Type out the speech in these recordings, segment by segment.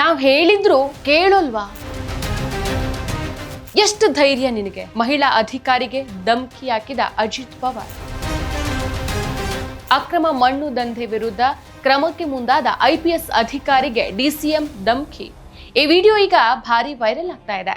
ನಾವು ಹೇಳಿದ್ರು ಕೇಳೋಲ್ವಾ? ಎಷ್ಟು ಧೈರ್ಯ ನಿನಗೆ? ಮಹಿಳಾ ಅಧಿಕಾರಿಗೆ ಧಮ್ಕಿ ಹಾಕಿದ ಅಜಿತ್ ಪವಾರ್. ಅಕ್ರಮ ಮಣ್ಣು ದಂಧೆ ವಿರುದ್ಧ ಕ್ರಮಕ್ಕೆ ಮುಂದಾದ ಐಪಿಎಸ್ ಅಧಿಕಾರಿಗೆ ಡಿಸಿಎಂ ಧಮ್ಕಿ. ಈ ವಿಡಿಯೋ ಈಗ ಭಾರಿ ವೈರಲ್ ಆಗ್ತಾ ಇದೆ.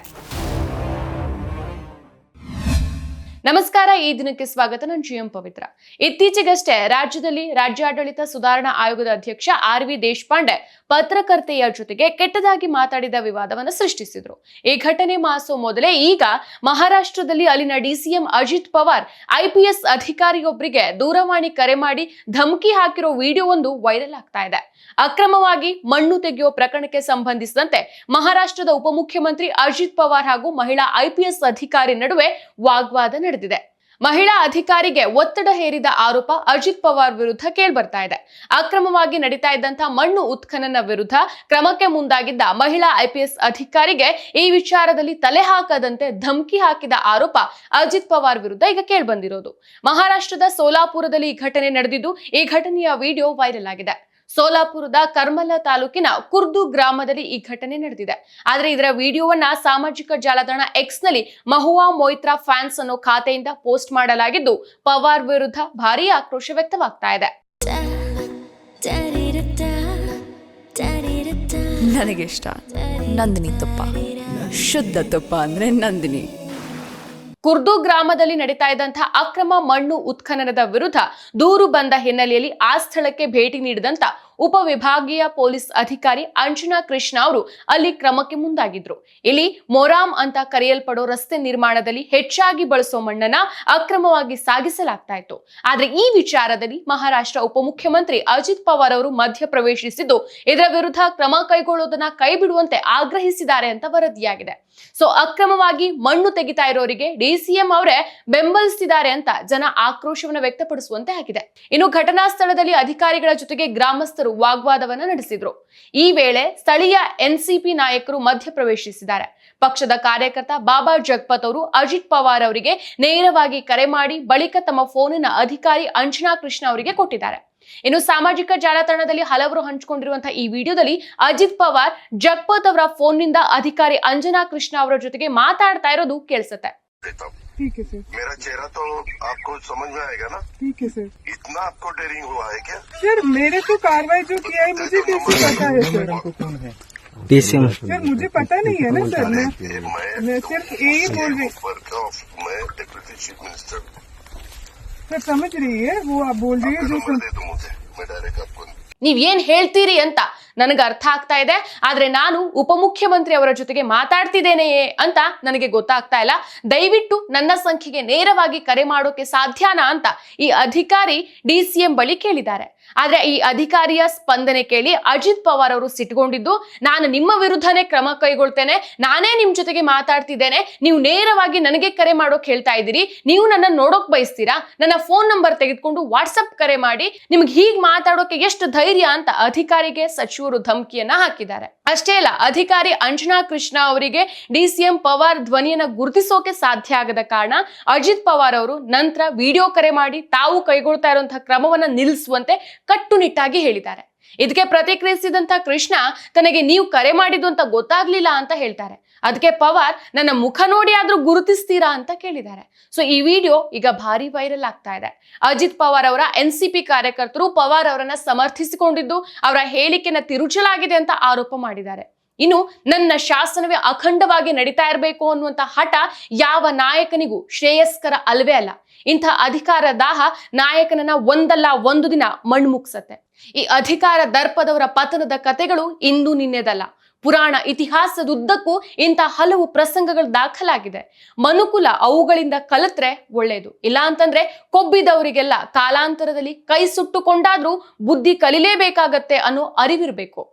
ನಮಸ್ಕಾರ, ಈ ದಿನಕ್ಕೆ ಸ್ವಾಗತ. ನಾನು ಜಿ ಎಂ ಪವಿತ್ರ. ಇತ್ತೀಚೆಗಷ್ಟೇ ರಾಜ್ಯದಲ್ಲಿ ರಾಜ್ಯಾಡಳಿತ ಸುಧಾರಣಾ ಆಯೋಗದ ಅಧ್ಯಕ್ಷ ಆರ್ ವಿ ದೇಶಪಾಂಡೆ ಪತ್ರಕರ್ತೆಯ ಜೊತೆಗೆ ಕೆಟ್ಟದಾಗಿ ಮಾತಾಡಿದ ವಿವಾದವನ್ನು ಸೃಷ್ಟಿಸಿದ್ರು. ಈ ಘಟನೆ ಮಾಸೋ ಮೊದಲೇ ಈಗ ಮಹಾರಾಷ್ಟ್ರದಲ್ಲಿ ಅಲ್ಲಿನ ಡಿಸಿಎಂ ಅಜಿತ್ ಪವಾರ್ ಐಪಿಎಸ್ ಅಧಿಕಾರಿಯೊಬ್ಬರಿಗೆ ದೂರವಾಣಿ ಕರೆ ಮಾಡಿ ಧಮಕಿ ಹಾಕಿರೋ ವಿಡಿಯೋ ಒಂದು ವೈರಲ್ ಆಗ್ತಾ ಇದೆ. ಅಕ್ರಮವಾಗಿ ಮಣ್ಣು ತೆಗೆಯುವ ಪ್ರಕರಣಕ್ಕೆ ಸಂಬಂಧಿಸಿದಂತೆ ಮಹಾರಾಷ್ಟ್ರದ ಉಪಮುಖ್ಯಮಂತ್ರಿ ಅಜಿತ್ ಪವಾರ್ ಹಾಗೂ ಮಹಿಳಾ ಐಪಿಎಸ್ ಅಧಿಕಾರಿ ನಡುವೆ ವಾಗ್ವಾದ ಮಹಿಳಾ ಅಧಿಕಾರಿಗೆ ಒತ್ತಡ ಹೇರಿದ ಆರೋಪ ಅಜಿತ್ ಪವಾರ್ ವಿರುದ್ಧ ಕೇಳ್ಬರ್ತಾ ಇದೆ. ಅಕ್ರಮವಾಗಿ ನಡೀತಾ ಇದ್ದಂತಹ ಮಣ್ಣು ಉತ್ಖನನ ವಿರುದ್ಧ ಕ್ರಮಕ್ಕೆ ಮುಂದಾಗಿದ್ದ ಮಹಿಳಾ ಐಪಿಎಸ್ ಅಧಿಕಾರಿಗೆ ಈ ವಿಚಾರದಲ್ಲಿ ತಲೆ ಹಾಕದಂತೆ ಧಮಕಿ ಹಾಕಿದ ಆರೋಪ ಅಜಿತ್ ಪವಾರ್ ವಿರುದ್ಧ ಈಗ ಕೇಳ್ಬಂದಿರೋದು. ಮಹಾರಾಷ್ಟ್ರದ ಸೋಲಾಪುರದಲ್ಲಿ ಈ ಘಟನೆ ನಡೆದಿದ್ದು ಈ ಘಟನೆಯ ವಿಡಿಯೋ ವೈರಲ್ ಆಗಿದೆ. ಸೋಲಾಪುರದ ಕರ್ಮಲ ತಾಲೂಕಿನ ಕುರ್ದು ಗ್ರಾಮದಲ್ಲಿ ಈ ಘಟನೆ ನಡೆದಿದೆ. ಆದರೆ ಇದರ ವಿಡಿಯೋವನ್ನ ಸಾಮಾಜಿಕ ಜಾಲತಾಣ ಎಕ್ಸ್ನಲ್ಲಿ ಮಹುವಾ ಮೊಯ್ತ್ರಾ ಫ್ಯಾನ್ಸ್ ಅನ್ನೋ ಖಾತೆಯಿಂದ ಪೋಸ್ಟ್ ಮಾಡಲಾಗಿದ್ದು, ಪವಾರ್ ವಿರುದ್ಧ ಭಾರೀ ಆಕ್ರೋಶ ವ್ಯಕ್ತವಾಗ್ತಾ ಇದೆ. ನನಗಿಷ್ಟ ನಂದಿನಿ ತುಪ್ಪ. ಶುದ್ಧ ತುಪ್ಪ ಅಂದ್ರೆ ನಂದಿನಿ. ಕುರ್ದು ಗ್ರಾಮದಲ್ಲಿ ನಡೀತಾ ಇದ್ದಂತಹ ಅಕ್ರಮ ಮಣ್ಣು ಉತ್ಖನನದ ವಿರುದ್ಧ ದೂರು ಬಂದ ಹಿನ್ನೆಲೆಯಲ್ಲಿ ಆ ಸ್ಥಳಕ್ಕೆ ಭೇಟಿ ನೀಡಿದಂತ ಉಪವಿಭಾಗೀಯ ಪೊಲೀಸ್ ಅಧಿಕಾರಿ ಅಂಜನಾ ಕೃಷ್ಣ ಅವರು ಅಲ್ಲಿ ಕ್ರಮಕ್ಕೆ ಮುಂದಾಗಿದ್ರು. ಇಲ್ಲಿ ಮೊರಾಮ್ ಅಂತ ಕರೆಯಲ್ಪಡೋ ರಸ್ತೆ ನಿರ್ಮಾಣದಲ್ಲಿ ಹೆಚ್ಚಾಗಿ ಬಳಸೋ ಮಣ್ಣನ್ನ ಅಕ್ರಮವಾಗಿ ಸಾಗಿಸಲಾಗ್ತಾ ಇತ್ತು. ಆದ್ರೆ ಈ ವಿಚಾರದಲ್ಲಿ ಮಹಾರಾಷ್ಟ್ರ ಉಪಮುಖ್ಯಮಂತ್ರಿ ಅಜಿತ್ ಪವಾರ್ ಅವರು ಮಧ್ಯ ಪ್ರವೇಶಿಸಿದ್ದು, ಇದರ ವಿರುದ್ಧ ಕ್ರಮ ಕೈಗೊಳ್ಳೋದನ್ನ ಕೈ ಬಿಡುವಂತೆ ಆಗ್ರಹಿಸಿದ್ದಾರೆ ಅಂತ ವರದಿಯಾಗಿದೆ. ಸೊ, ಅಕ್ರಮವಾಗಿ ಮಣ್ಣು ತೆಗಿತಾ ಇರೋರಿಗೆ ಡಿಸಿಎಂ ಅವರೇ ಬೆಂಬಲಿಸ್ತಿದ್ದಾರೆ ಅಂತ ಜನ ಆಕ್ರೋಶವನ್ನ ವ್ಯಕ್ತಪಡಿಸುವಂತೆ ಆಗಿದೆ. ಇನ್ನು ಘಟನಾ ಸ್ಥಳದಲ್ಲಿ ಅಧಿಕಾರಿಗಳ ಜೊತೆಗೆ ಗ್ರಾಮಸ್ಥರು ವಾಗ್ವಾದವನ್ನ ನಡೆಸಿದ್ರು. ಈ ವೇಳೆ ಸ್ಥಳೀಯ ಎನ್ಸಿಪಿ ನಾಯಕರು ಮಧ್ಯಪ್ರವೇಶಿಸಿದ್ದಾರೆ ಪಕ್ಷದ ಕಾರ್ಯಕರ್ತ ಬಾಬಾ ಜಗಪತ್ ಅವರು, ಅಜಿತ್ ಪವಾರ್ ಅವರಿಗೆ ನೇರವಾಗಿ ಕರೆ ಮಾಡಿ ಬಳಿಕ ತಮ್ಮ ಫೋನಿನ ಅಧಿಕಾರಿ ಅಂಜನಾ ಕೃಷ್ಣ ಅವರಿಗೆ ಕೊಟ್ಟಿದ್ದಾರೆ. ಇನ್ನು ಸಾಮಾಜಿಕ ಜಾಲತಾಣದಲ್ಲಿ ಹಲವರು ಹಂಚಿಕೊಂಡಿರುವಂತಹ ಈ ವಿಡಿಯೋದಲ್ಲಿ ಅಜಿತ್ ಪವಾರ್, ಜಗ್ಪತ್ ಅವರ ಫೋನ್ನಿಂದ ಅಧಿಕಾರಿ ಅಂಜನಾ ಕೃಷ್ಣ ಅವರ ಜೊತೆಗೆ ಮಾತಾಡ್ತಾ ಇರೋದು ಕೇಳಿಸುತ್ತೆ. ठीक है सर मेरा चेहरा तो आपको समझ में आएगा ना ठीक है सर इतना आपको डेयरिंग हुआ है क्या सर मेरे तो कार्रवाई जो किया है मुझे कैसे पता है सर डीसीएम सर मुझे पता नहीं है ना सर मैं ये मैं मैं सिर्फ यही बोल रही ऊपर का मैं डिप्यूटी चीफ मिनिस्टर सर समझ रही है वो आप बोल रही है जो नंबर सम... दे दूं मुझे मैं डायरेक्ट आपको ನೀವ್ ಏನ್ ಹೇಳ್ತೀರಿ ಅಂತ ನನಗೆ ಅರ್ಥ ಆಗ್ತಾ ಇದೆ. ಆದ್ರೆ ನಾನು ಉಪಮುಖ್ಯಮಂತ್ರಿ ಅವರ ಜೊತೆಗೆ ಮಾತಾಡ್ತಿದ್ದೇನೆಯೇ ಅಂತ ನನಗೆ ಗೊತ್ತಾಗ್ತಾ ಇಲ್ಲ. ದಯವಿಟ್ಟು ನನ್ನ ಸಂಖ್ಯೆಗೆ ನೇರವಾಗಿ ಕರೆ ಮಾಡೋಕೆ ಸಾಧ್ಯನಾ ಅಂತ ಈ ಅಧಿಕಾರಿ ಡಿಸಿಎಂ ಬಳಿ ಕೇಳಿದ್ದಾರೆ. ಆದ್ರೆ ಈ ಅಧಿಕಾರಿಯ ಸ್ಪಂದನೆ ಕೇಳಿ ಅಜಿತ್ ಪವಾರ್ ಅವರು ಸಿಟ್ಕೊಂಡಿದ್ದು ನಾನು ನಿಮ್ಮ ವಿರುದ್ಧನೇ ಕ್ರಮ ಕೈಗೊಳ್ತೇನೆ, ನಾನೇ ನಿಮ್ ಜೊತೆಗೆ ಮಾತಾಡ್ತಿದ್ದೇನೆ, ನೀವು ನೇರವಾಗಿ ನನಗೆ ಕರೆ ಮಾಡೋಕೆ ಹೇಳ್ತಾ ಇದ್ದೀರಿ, ನೀವು ನನ್ನ ನೋಡೋಕೆ ಬಯಸ್ತೀರಾ? ನನ್ನ ಫೋನ್ ನಂಬರ್ ತೆಗೆದುಕೊಂಡು ವಾಟ್ಸಪ್ ಕರೆ ಮಾಡಿ, ನಿಮ್ಗೆ ಹೀಗೆ ಮಾತಾಡೋಕೆ ಎಷ್ಟು ಧೈರ್ಯ ಅಂತ ಅಧಿಕಾರಿಗೆ ಸಚಿವರು ಧಮಕಿಯನ್ನ ಹಾಕಿದ್ದಾರೆ. ಅಷ್ಟೇ ಅಲ್ಲ, ಅಧಿಕಾರಿ ಅಂಜನಾ ಕೃಷ್ಣ ಅವರಿಗೆ ಡಿಸಿಎಂ ಪವಾರ್ ಧ್ವನಿಯನ್ನ ಗುರುತಿಸೋಕೆ ಸಾಧ್ಯ ಆಗದ ಕಾರಣ ಅಜಿತ್ ಪವಾರ್ ಅವರು ನಂತರ ವಿಡಿಯೋ ಕರೆ ಮಾಡಿ ತಾವು ಕೈಗೊಳ್ತಾ ಇರುವಂತಹ ಕ್ರಮವನ್ನ ನಿಲ್ಲಿಸುವಂತೆ ಕಟ್ಟುನಿಟ್ಟಾಗಿ ಹೇಳಿದ್ದಾರೆ. ಇದಕ್ಕೆ ಪ್ರತಿಕ್ರಿಯಿಸಿದಂತ ಕೃಷ್ಣ, ತನಗೆ ನೀವು ಕರೆ ಮಾಡಿದ್ದು ಅಂತ ಗೊತ್ತಾಗ್ಲಿಲ್ಲ ಅಂತ ಹೇಳ್ತಾರೆ. ಅದಕ್ಕೆ ಪವಾರ್, ನನ್ನ ಮುಖ ನೋಡಿ ಆದ್ರೂ ಗುರುತಿಸ್ತೀರಾ ಅಂತ ಕೇಳಿದ್ದಾರೆ. ಸೊ ಈ ವಿಡಿಯೋ ಈಗ ಭಾರಿ ವೈರಲ್ ಆಗ್ತಾ ಇದೆ. ಅಜಿತ್ ಪವಾರ್ ಅವರ ಎನ್ ಕಾರ್ಯಕರ್ತರು ಪವಾರ್ ಅವರನ್ನ ಸಮರ್ಥಿಸಿಕೊಂಡಿದ್ದು, ಅವರ ಹೇಳಿಕೆನ ತಿರುಚಲಾಗಿದೆ ಅಂತ ಆರೋಪ ಮಾಡಿದ್ದಾರೆ. ಇನ್ನು ನನ್ನ ಶಾಸನವೇ ಅಖಂಡವಾಗಿ ನಡೀತಾ ಇರಬೇಕು ಅನ್ನುವಂತ ಹಠ ಯಾವ ನಾಯಕನಿಗೂ ಶ್ರೇಯಸ್ಕರ ಅಲ್ವೇ ಅಲ್ಲ. ಇಂಥ ಅಧಿಕಾರ ದಾಹ ನಾಯಕನನ್ನ ಒಂದಲ್ಲ ಒಂದು ದಿನ ಮಣ್ಮುಗ್ಸತ್ತೆ. ಈ ಅಧಿಕಾರ ದರ್ಪದವರ ಪತನದ ಕತೆಗಳು ಇಂದು ನಿನ್ನೆದಲ್ಲ. ಪುರಾಣ ಇತಿಹಾಸದುದ್ದಕ್ಕೂ ಇಂಥ ಹಲವು ಪ್ರಸಂಗಗಳು ದಾಖಲಾಗಿದೆ. ಮನುಕುಲ ಅವುಗಳಿಂದ ಕಲಿತ್ರೆ ಒಳ್ಳೆಯದು ಇಲ್ಲ ಅಂತಂದ್ರೆ ಕೊಬ್ಬಿದವರಿಗೆಲ್ಲ ಕಾಲಾಂತರದಲ್ಲಿ ಕೈ ಸುಟ್ಟುಕೊಂಡಾದ್ರೂ ಬುದ್ಧಿ ಕಲಿಲೇಬೇಕಾಗತ್ತೆ ಅನ್ನೋ ಅರಿವಿರ್ಬೇಕು.